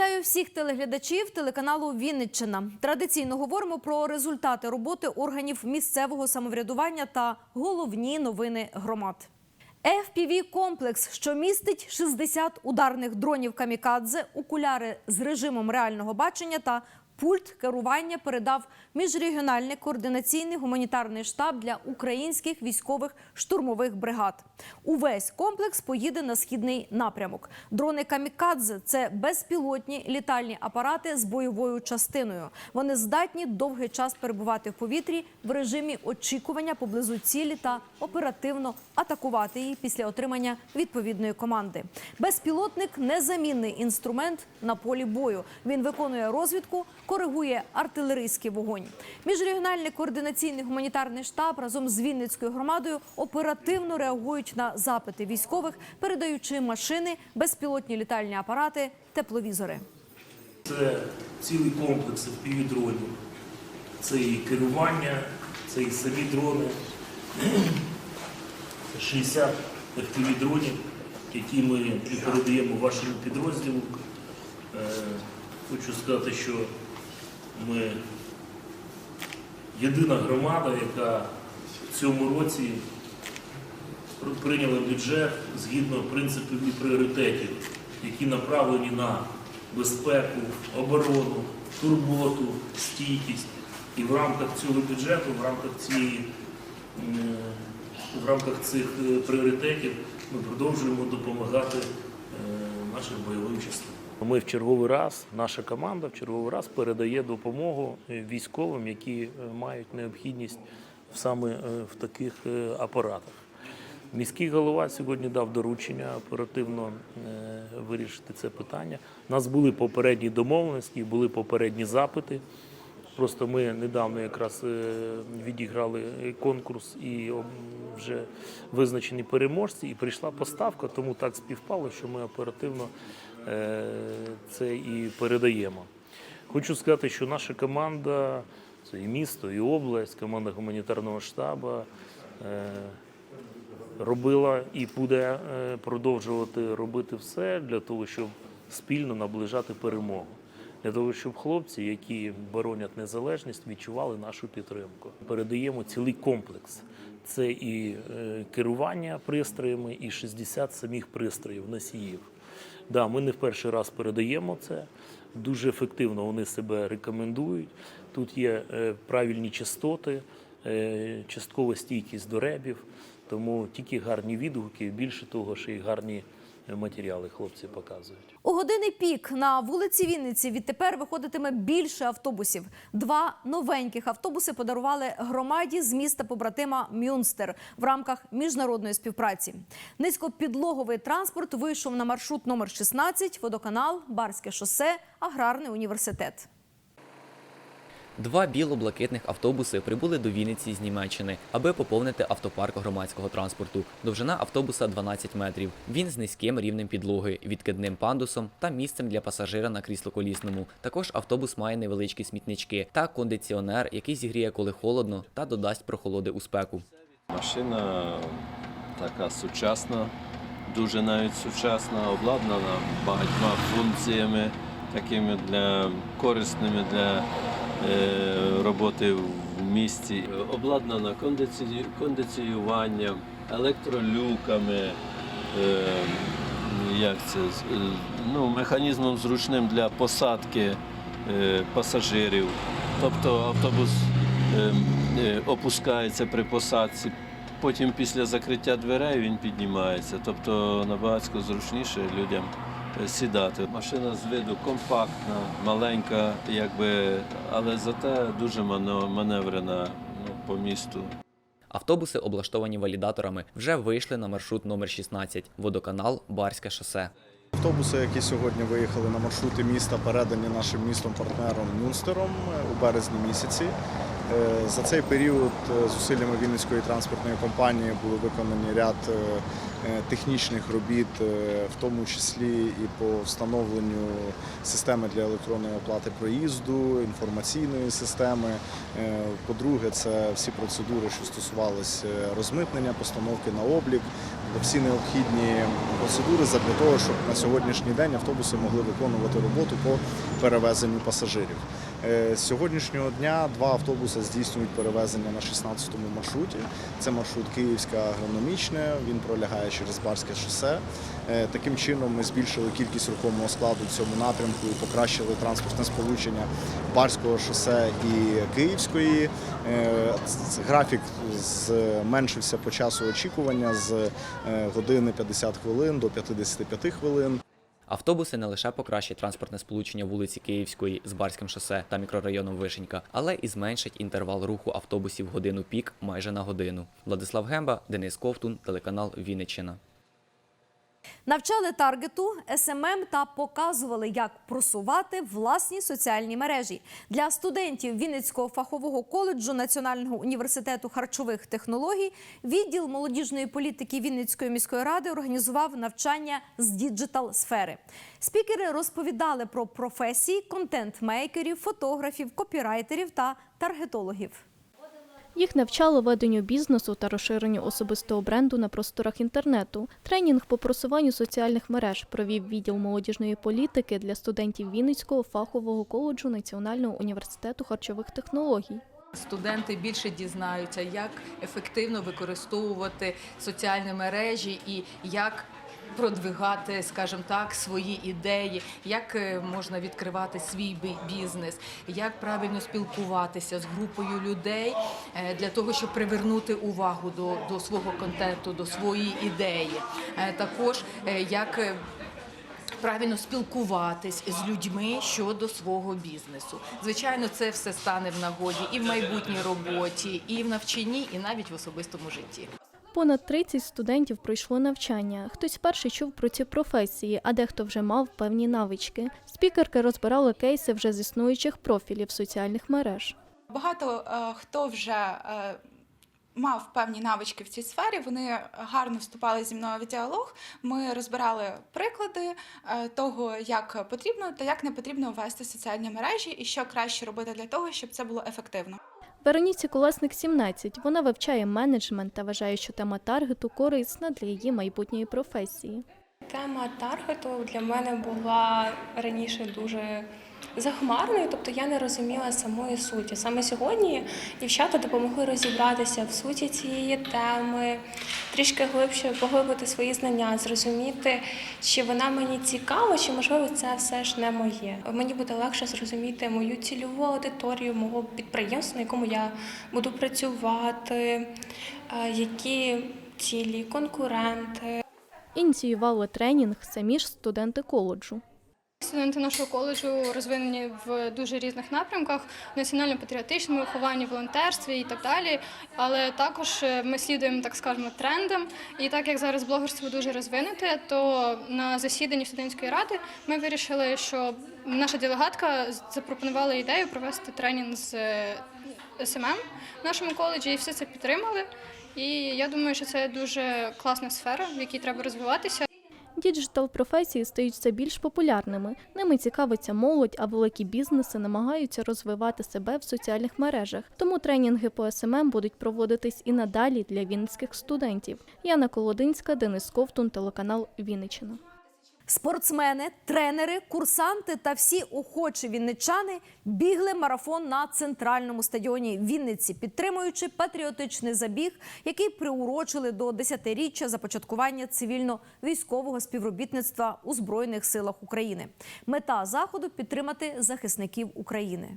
Вітаю всіх телеглядачів телеканалу Вінниччина. Традиційно говоримо про результати роботи органів місцевого самоврядування та головні новини громад. fpv комплекс, що містить 60 ударних дронів камікадзе, окуляри з режимом реального бачення та пульт керування передав міжрегіональний координаційний гуманітарний штаб для українських військових штурмових бригад. Увесь комплекс поїде на східний напрямок. Дрони камікадзе це безпілотні літальні апарати з бойовою частиною. Вони здатні довгий час перебувати в повітрі в режимі очікування поблизу цілі та оперативно атакувати її після отримання відповідної команди. Безпілотник незамінний інструмент на полі бою. Він виконує розвідку, коригує артилерійський вогонь. Міжрегіональний координаційний гуманітарний штаб разом з Вінницькою громадою оперативно реагують на запити військових, передаючи машини, безпілотні літальні апарати, тепловізори. Це цілий комплекс FPV-дронів. Це і керування, це і самі дрони. Це 60 FPV-дронів, які ми передаємо вашому підрозділу. Е, Хочу сказати, що ми єдина громада, яка в цьому році прийняла бюджет згідно принципів і пріоритетів, які направлені на безпеку, оборону, турботу, стійкість. І в рамках цього бюджету, в рамках цієї в рамках цих е, пріоритетів ми продовжуємо допомагати е, нашим бойовим частинам. Ми в черговий раз, наша команда в черговий раз передає допомогу е, військовим, які е, мають необхідність саме е, в таких апаратах. Міський голова сьогодні дав доручення оперативно вирішити це питання. У нас були попередні домовленості, були попередні запити. Просто ми недавно якраз відіграли конкурс і вже визначені переможці, і прийшла поставка, тому так співпало, що ми оперативно це і передаємо. Хочу сказати, що наша команда, це і місто, і область, команда гуманітарного штабу. е, робила і буде е, продовжувати робити все для того, щоб спільно наближати перемогу. Для того, щоб хлопці, які боронять незалежність, відчували нашу підтримку. Передаємо цілий комплекс. Це і е, керування пристроями, і 60 самих пристроїв, носіїв. Да, ми не в перший раз передаємо це. Дуже ефективно вони себе рекомендують. Тут є е, правильні частоти, е, часткова стійкість до ребів, тому тільки гарні відгуки, більше того, що й гарні матеріали хлопці показують. У години пік на вулиці Вінниці відтепер виходитиме більше автобусів. Два новеньких автобуси подарували громаді з міста побратима Мюнстер в рамках міжнародної співпраці. Низькопідлоговий транспорт вийшов на маршрут номер 16, водоканал, Барське шосе, аграрний університет. Два біло-блакитних автобуси прибули до Вінниці з Німеччини, аби поповнити автопарк громадського транспорту. Довжина автобуса 12 метрів. Він з низьким рівнем підлоги, відкидним пандусом та місцем для пасажира на крісло-колісному. Також автобус має невеличкі смітнички та кондиціонер, який зігріє, коли холодно, та додасть прохолоди у спеку. Машина така сучасна, дуже навіть сучасна, обладнана багатьма функціями, такими для корисними для роботи в місті. Обладнана кондиціюванням, електролюками. Е, як це, е, ну, механізмом зручним для посадки е, пасажирів. Тобто автобус е, е, опускається при посадці, потім після закриття дверей він піднімається. Тобто набагато зручніше людям е, сідати. Машина з виду компактна, маленька, якби, але зате дуже маневрена ну, по місту. Автобуси, облаштовані валідаторами, вже вийшли на маршрут номер 16 – водоканал Барське шосе. Автобуси, які сьогодні виїхали на маршрути міста, передані нашим містом-партнером Мюнстером е, у березні місяці. Е, За цей період е, зусиллями Вінницької транспортної компанії були виконані ряд е, технічних робіт, в тому числі і по встановленню системи для електронної оплати проїзду, інформаційної системи. По-друге, це всі процедури, що стосувалися розмитнення, постановки на облік, всі необхідні процедури для того, щоб на сьогоднішній день автобуси могли виконувати роботу по перевезенню пасажирів. Е, З сьогоднішнього дня два автобуси здійснюють перевезення на 16-му маршруті. Це маршрут Київська агрономічне, він пролягає через Барське шосе. Е, Таким чином ми збільшили кількість рухомого складу в цьому напрямку і покращили транспортне сполучення Барського шосе і Київської. Е, Графік зменшився по часу очікування з години 50 хвилин до 55 хвилин. Автобуси не лише покращать транспортне сполучення вулиці Київської з Барським шосе та мікрорайоном Вишенька, але і зменшать інтервал руху автобусів годину пік майже на годину. Владислав Гемба, Денис Ковтун, телеканал Вінниччина. Навчали таргету, СММ та показували, як просувати власні соціальні мережі для студентів Вінницького фахового коледжу Національного університету харчових технологій. Відділ молодіжної політики Вінницької міської ради організував навчання з діджитал сфери. Спікери розповідали про професії контент-мейкерів, фотографів, копірайтерів та таргетологів. Їх навчали веденню бізнесу та розширенню особистого бренду на просторах інтернету. Тренінг по просуванню соціальних мереж провів відділ молодіжної політики для студентів Вінницького фахового коледжу Національного університету харчових технологій. Студенти більше дізнаються, як ефективно використовувати соціальні мережі і як продвигати, скажімо так, свої ідеї, як е, можна відкривати свій бі- бізнес, як правильно спілкуватися з групою людей е, для того, щоб привернути увагу до, до свого контенту, до своєї ідеї. Е, Також як правильно спілкуватись з людьми щодо свого бізнесу. Звичайно, це все стане в нагоді і в майбутній роботі, і в навчанні, і навіть в особистому житті. Понад 30 студентів пройшло навчання. Хтось вперше чув про ці професії, а дехто вже мав певні навички. Спікерки розбирали кейси вже з існуючих профілів соціальних мереж. Багато е, хто вже е, мав певні навички в цій сфері. Вони гарно вступали зі мною в діалог. Ми розбирали приклади е, того, як потрібно та як не потрібно ввести соціальні мережі, і що краще робити для того, щоб це було ефективно. Вероніці Колесник 17. Вона вивчає менеджмент та вважає, що тема таргету корисна для її майбутньої професії. Тема таргету для мене була раніше дуже захмарною, тобто я не розуміла самої суті. Саме сьогодні дівчата допомогли розібратися в суті цієї теми, трішки глибше поглибити свої знання, зрозуміти, чи вона мені цікава, чи можливо це все ж не моє. Мені буде легше зрозуміти мою цільову аудиторію, мого підприємства, на якому я буду працювати, е, які цілі, конкуренти. Ініціювали тренінг самі ж студенти коледжу. Студенти нашого коледжу розвинені в дуже різних напрямках: національно-патріотичному вихованні, волонтерстві і так далі. Але також е, ми слідуємо, так скажемо, трендам. І так як зараз блогерство дуже розвинуте, то на засіданні студентської ради ми вирішили, що наша делегатка запропонувала ідею провести тренінг з е, СММ в нашому коледжі, і все це підтримали. І я думаю, що це дуже класна сфера, в якій треба розвиватися. Діджитал професії стають все більш популярними. Ними цікавиться молодь, а великі бізнеси намагаються розвивати себе в соціальних мережах. Тому тренінги по СММ будуть проводитись і надалі для вінницьких студентів. Яна Колодинська, Денис Ковтун, телеканал Вінниччина. Спортсмени, тренери, курсанти та всі охочі вінничани бігли марафон на центральному стадіоні Вінниці, підтримуючи патріотичний забіг, який приурочили до 10-річчя започаткування цивільно-військового співробітництва у збройних силах України. Мета заходу підтримати захисників України.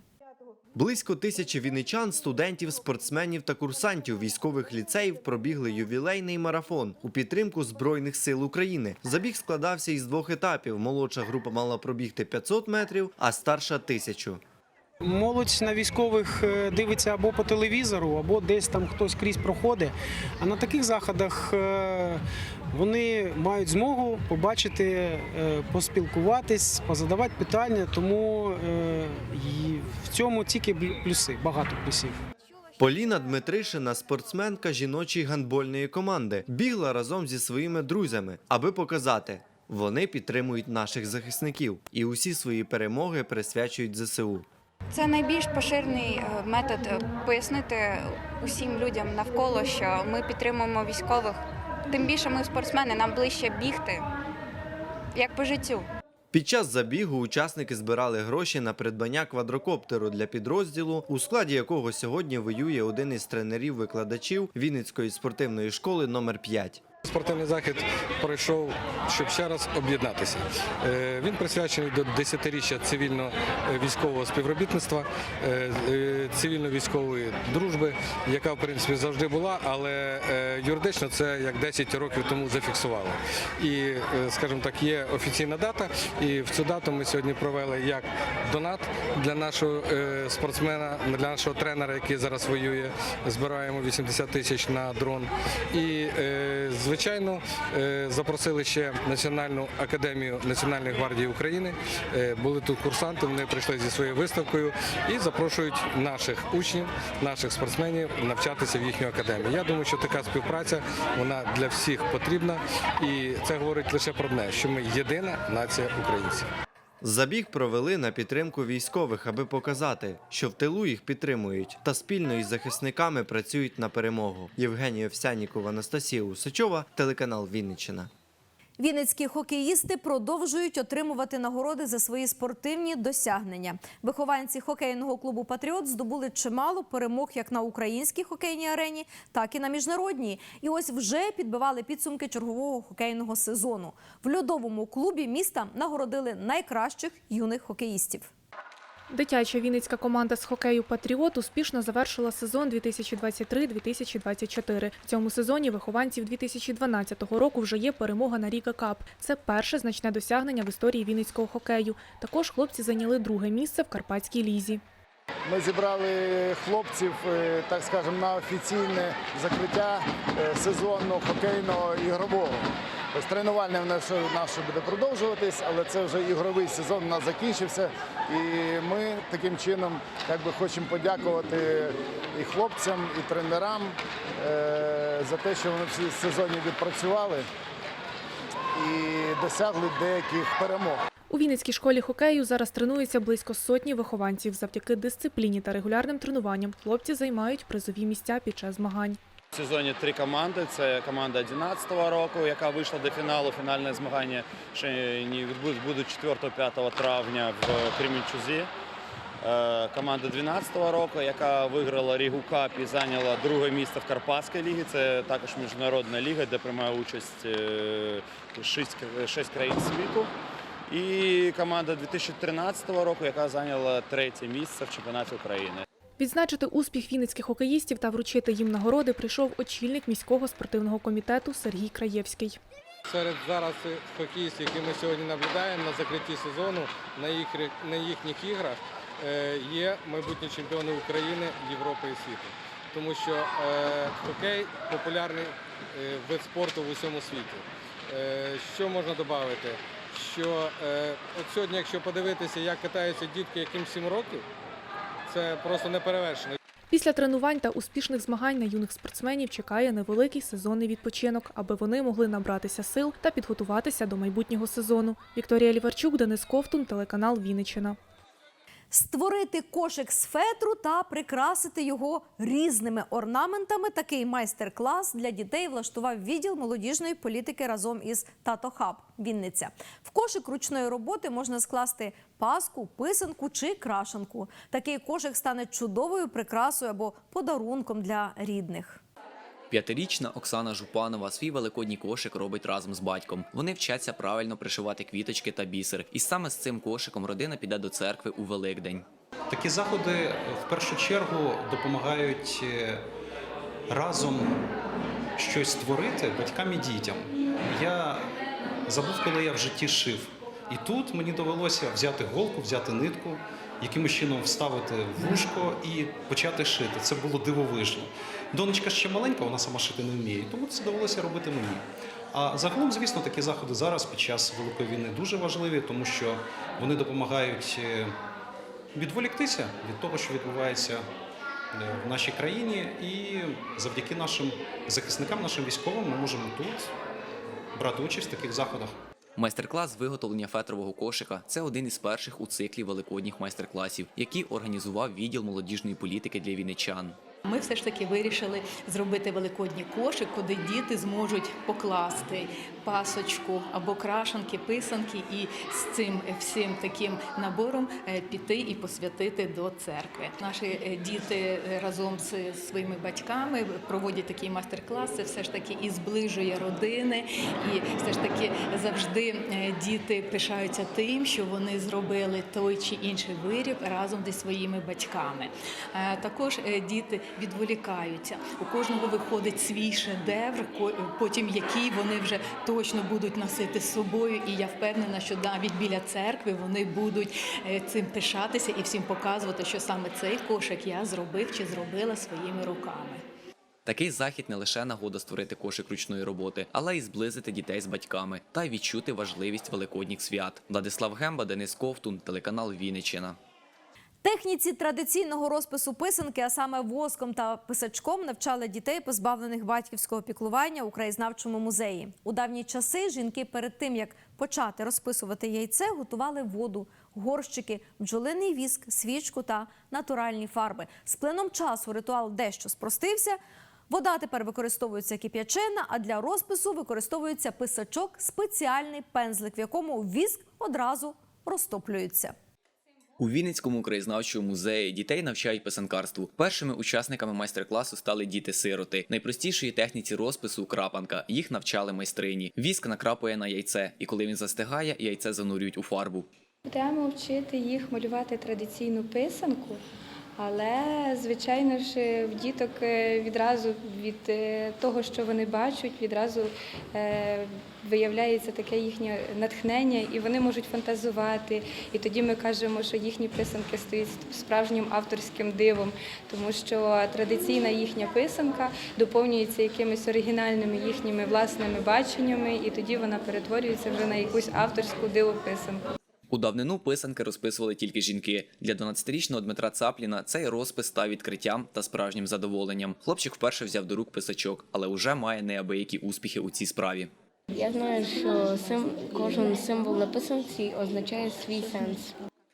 Близько тисячі вінничан, студентів, спортсменів та курсантів військових ліцеїв пробігли ювілейний марафон у підтримку Збройних сил України. Забіг складався із двох етапів. Молодша група мала пробігти 500 метрів, а старша – тисячу. Молодь на військових е, дивиться або по телевізору, або десь там хтось крізь проходить. А на таких заходах е, вони мають змогу побачити, е, поспілкуватись, позадавати питання. Тому е, і в цьому тільки плюси, багато плюсів. Поліна Дмитришина – спортсменка жіночої гандбольної команди. Бігла разом зі своїми друзями, аби показати – вони підтримують наших захисників і усі свої перемоги присвячують ЗСУ. Це найбільш поширений е, метод е, пояснити усім людям навколо, що ми підтримуємо військових тим більше ми спортсмени, нам ближче бігти, як по життю. Під час забігу учасники збирали гроші на придбання квадрокоптеру для підрозділу, у складі якого сьогодні воює один із тренерів-викладачів Вінницької спортивної школи номер 5. Спортивний захід пройшов, щоб ще раз об'єднатися. Е, Він присвячений до 10-річчя цивільно-військового співробітництва, е, е, цивільно-військової дружби, яка в принципі завжди була, але юридично це як 10 років тому зафіксували. І, скажімо так, є офіційна дата, і в цю дату ми сьогодні провели як донат для нашого спортсмена, для нашого тренера, який зараз воює. Збираємо 80 тисяч на дрон. І, е, звичайно, е, запросили ще Національну академію Національної гвардії України. Е, Були тут курсанти, вони прийшли зі своєю виставкою і запрошують наших учнів, наших спортсменів навчатися в їхню академію. Я думаю, що така співпраця вона для всіх потрібна, і це говорить лише про одне, що ми єдина нація українців. Забіг провели на підтримку військових, аби показати, що в тилу їх підтримують та спільно із захисниками працюють на перемогу. Євгенія Овсянікова, Анастасія Усачова, телеканал Вінниччина. Вінницькі хокеїсти продовжують отримувати нагороди за свої спортивні досягнення. Вихованці хокейного клубу Патріот здобули чимало перемог як на українській хокейній арені, так і на міжнародній. І ось вже підбивали підсумки чергового хокейного сезону. В льодовому клубі міста нагородили найкращих юних хокеїстів. Дитяча вінницька команда з хокею Патріот успішно завершила сезон 2023-2024. В цьому сезоні вихованців 2012 року вже є перемога на Ріга Кап. Це перше значне досягнення в історії вінницького хокею. Також хлопці зайняли друге місце в Карпатській лізі. Ми зібрали хлопців, е, так скажемо, на офіційне закриття е, сезону хокейного ігрового. В нас наше буде продовжуватись, але це вже ігровий сезон у нас закінчився. І ми таким чином як би, хочемо подякувати і хлопцям, і тренерам е, за те, що вони в цій сезоні відпрацювали і досягли деяких перемог. У Вінницькій школі хокею зараз тренується близько сотні вихованців. Завдяки дисципліні та регулярним тренуванням хлопці займають призові місця під час змагань. В сезоні три команди. Це команда 11-го року, яка вийшла до фіналу. Фінальне змагання ще не будуть 4-5 травня в Кремінчузі. Е, Команда 12-го року, яка виграла Рігу Кап і зайняла друге місце в Карпатській лігі. Це також міжнародна ліга, де приймає участь е, шість, шість країн світу. І команда 2013 року, яка зайняла третє місце в чемпіонаті України. Відзначити успіх вінницьких хокеїстів та вручити їм нагороди прийшов очільник міського спортивного комітету Сергій Краєвський. Серед зараз хокеїстів, які ми сьогодні наблюдаємо на закритті сезону, на, їх, на їхніх іграх е, є майбутні чемпіони України, Європи і світу. Тому що е, хокей популярний е, вид спорту в усьому світі. Що можна додати? Що от сьогодні, якщо подивитися, як катаються дітки, яким 7 років, це просто неперевершено. Після тренувань та успішних змагань на юних спортсменів чекає невеликий сезонний відпочинок, аби вони могли набратися сил та підготуватися до майбутнього сезону. Вікторія Ліварчук, Денис Ковтун, телеканал Вінниччина. Створити кошик з фетру та прикрасити його різними орнаментами. Такий майстер-клас для дітей влаштував відділ молодіжної політики разом із Тато Хаб Вінниця. В кошик ручної роботи можна скласти паску, писанку чи крашенку. Такий кошик стане чудовою прикрасою або подарунком для рідних. П'ятирічна Оксана Жупанова свій великодній кошик робить разом з батьком. Вони вчаться правильно пришивати квіточки та бісер. І саме з цим кошиком родина піде до церкви у Великдень. Такі заходи в першу чергу допомагають е, разом щось створити батькам і дітям. Я забув, коли я в житті шив. І тут мені довелося взяти голку, взяти нитку, якимось чином вставити в вушко і почати шити. Це було дивовижно. Донечка ще маленька, вона сама шити не вміє, тому це довелося робити мені. А загалом, звісно, такі заходи зараз під час Великої війни дуже важливі, тому що вони допомагають е, відволіктися від того, що відбувається е, в нашій країні, і завдяки нашим захисникам, нашим військовим, ми можемо тут брати участь в таких заходах. Майстер-клас виготовлення фетрового кошика це один із перших у циклі великодніх майстер-класів, які організував відділ молодіжної політики для вінничан. Ми все ж таки вирішили зробити великодній кошик, куди діти зможуть покласти пасочку або крашанки, писанки, і з цим всім таким набором е, піти і посвятити до церкви. Наші е, діти е, разом з своїми батьками проводять такий майстер-клас. Це все ж таки і зближує родини, і все ж таки завжди діти пишаються тим, що вони зробили той чи інший виріб разом зі своїми батьками. Також діти відволікаються. У кожного виходить свій шедевр, потім який вони вже точно будуть носити з собою. І я впевнена, що навіть біля церкви вони будуть е, цим пишатися і всім показувати, що саме цей кошик я зробив чи зробила своїми руками. Такий захід не лише нагода створити кошик ручної роботи, але й зблизити дітей з батьками та відчути важливість великодніх свят. Владислав Гемба, Денис Ковтун, телеканал Вінниччина. Техніці традиційного розпису писанки, а саме воском та писачком, навчали дітей, позбавлених батьківського піклування у краєзнавчому музеї. У давні часи жінки перед тим як почати розписувати яйце, готували воду, горщики, бджолиний віск, свічку та натуральні фарби. З плином часу ритуал дещо спростився. Вода тепер використовується кип'ячена, а для розпису використовується писачок, спеціальний пензлик, в якому віск одразу розтоплюється. У Вінницькому краєзнавчому музеї дітей навчають писанкарству. Першими учасниками майстер-класу стали діти-сироти. Найпростішої техніці розпису крапанка. Їх навчали майстрині. Віск накрапує на яйце, і коли він застигає, яйце занурюють у фарбу. Будемо вчити їх малювати традиційну писанку, але, звичайно ж, в діток е, відразу від е, того, що вони бачать, відразу е, виявляється таке їхнє натхнення, і вони можуть фантазувати. І тоді ми кажемо, що їхні писанки стають справжнім авторським дивом, тому що традиційна їхня писанка доповнюється якимись оригінальними їхніми власними баченнями, і тоді вона перетворюється вже на якусь авторську дивописанку. У давнину писанки розписували тільки жінки. Для 12-річного Дмитра Цапліна цей розпис став відкриттям та справжнім задоволенням. Хлопчик вперше взяв до рук писачок, але уже має неабиякі успіхи у цій справі. Я знаю, що сим, кожен символ на писанці означає свій сенс.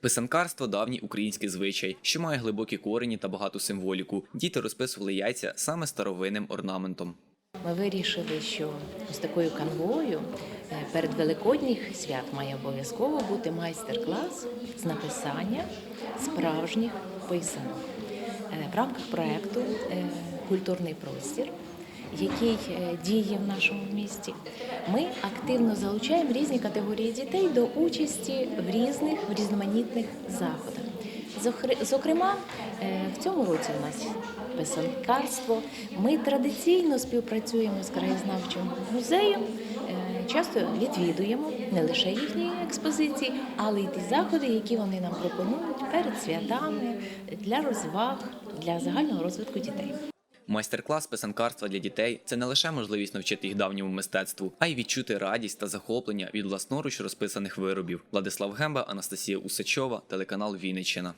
Писанкарство давній український звичай, що має глибокі корені та багату символіку. Діти розписували яйця саме старовинним орнаментом. Ми вирішили, що з такою канвою е, перед великодніх свят має обов'язково бути майстер-клас з написання справжніх писанок. Е, В рамках проекту е, Культурний простір, який діє в нашому місті, ми активно залучаємо різні категорії дітей до участі в різних в різноманітних заходах. Зокрема, в цьому році у нас писанкарство. Ми традиційно співпрацюємо з краєзнавчим музеєм, е, часто відвідуємо не лише їхні експозиції, але й ті заходи, які вони нам пропонують перед святами для розваг, для загального розвитку дітей. Майстер-клас писанкарства для дітей це не лише можливість навчити їх давньому мистецтву, а й відчути радість та захоплення від власноруч розписаних виробів. Владислав Гемба, Анастасія Усачова, телеканал Вінниччина.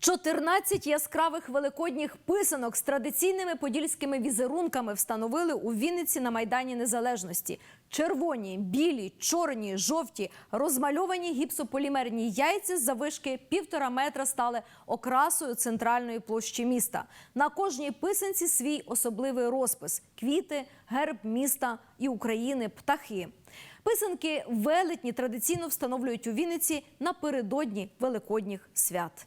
14 яскравих великодніх писанок з традиційними подільськими візерунками встановили у Вінниці на Майдані Незалежності. Червоні, білі, чорні, жовті, розмальовані гіпсополімерні яйця з завишки півтора метра стали окрасою центральної площі міста. На кожній писанці свій особливий розпис: квіти, герб міста і України, птахи. Писанки велетні традиційно встановлюють у Вінниці напередодні великодніх свят.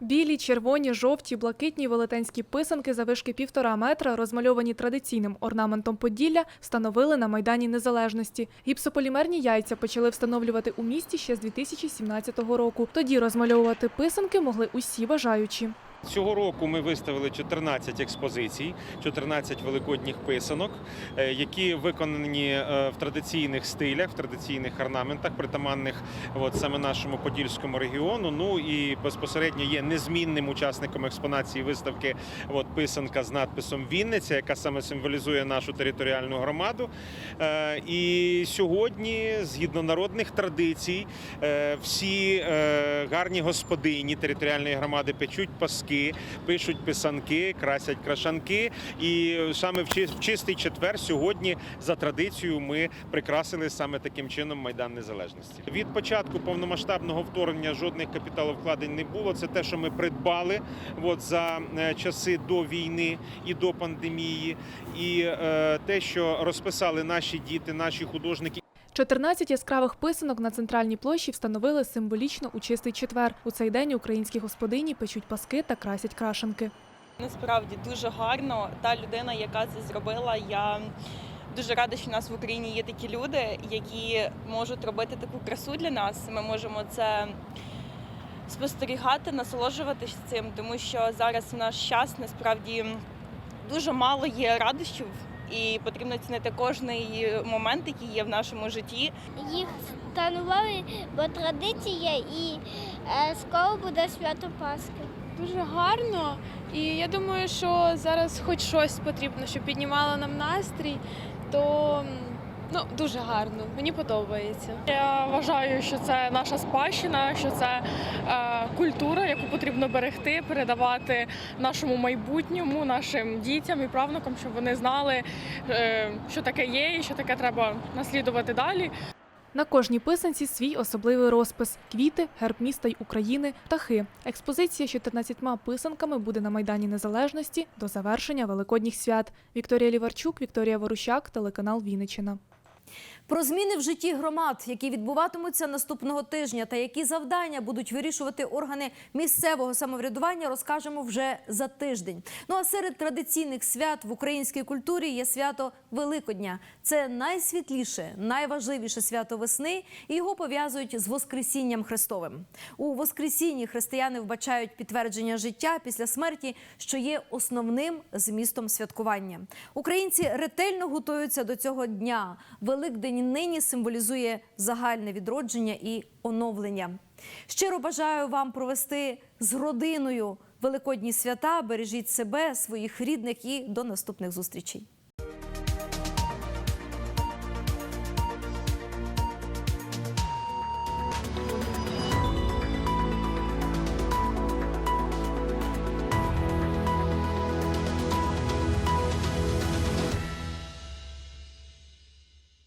Білі, червоні, жовті, блакитні велетенські писанки завишки півтора метра, розмальовані традиційним орнаментом Поділля, встановили на Майдані Незалежності. Гіпсополімерні яйця почали встановлювати у місті ще з 2017 року. Тоді розмальовувати писанки могли усі бажаючі. Цього року ми виставили 14 експозицій, 14 великодніх писанок, е, які виконані е, в традиційних стилях, в традиційних орнаментах, притаманних от, саме нашому подільському регіону. Ну і безпосередньо є незмінним учасником експонації виставки от, писанка з надписом Вінниця, яка саме символізує нашу територіальну громаду. Е, І сьогодні, згідно народних традицій, всі гарні господині територіальної громади печуть паски книжки, пишуть писанки, красять крашанки. І саме в чистий четвер сьогодні за традицією ми прикрасили саме таким чином майдан незалежності. Від початку повномасштабного вторгнення жодних капіталовкладень не було. Це те, що ми придбали от, за е, часи до війни і до пандемії, і е, те, що розписали наші діти, наші художники. 14 яскравих писанок на центральній площі встановили символічно у чистий четвер. У цей день українські господині печуть паски та красять крашенки. Насправді дуже гарно. Та людина, яка це зробила, я дуже рада, що в нас в Україні є такі люди, які можуть робити таку красу для нас. Ми можемо це спостерігати, насолоджуватися цим, тому що зараз в наш час насправді дуже мало є радощів, і потрібно цінити кожний момент, який є в нашому житті. Їх встановили, бо традиція і е, скоро буде свято Пасхи. Дуже гарно, і я думаю, що зараз хоч щось потрібно, щоб піднімало нам настрій, то ну дуже гарно. Мені подобається. Я вважаю, що це наша спадщина, що це е, потрібно берегти, передавати нашому майбутньому, нашим дітям і правнукам, щоб вони знали, е, що таке є і що таке треба наслідувати далі. На кожній писанці свій особливий розпис: квіти, герб міста й України, птахи. Експозиція з 14 писанками буде на Майдані Незалежності до завершення Великодніх свят. Вікторія Ліварчук, Вікторія Ворущак, телеканал Вінниччина. Про зміни в житті громад, які відбуватимуться наступного тижня, та які завдання будуть вирішувати органи місцевого самоврядування, розкажемо вже за тиждень. Ну а серед традиційних свят в українській культурі є свято Великодня. Це найсвітліше, найважливіше свято весни, і його пов'язують з Воскресінням Христовим. У Воскресінні християни вбачають підтвердження життя після смерті, що є основним змістом святкування. Українці ретельно готуються до цього дня. Великдень нині символізує загальне відродження і оновлення. Щиро бажаю вам провести з родиною великодні свята. Бережіть себе, своїх рідних і до наступних зустрічей.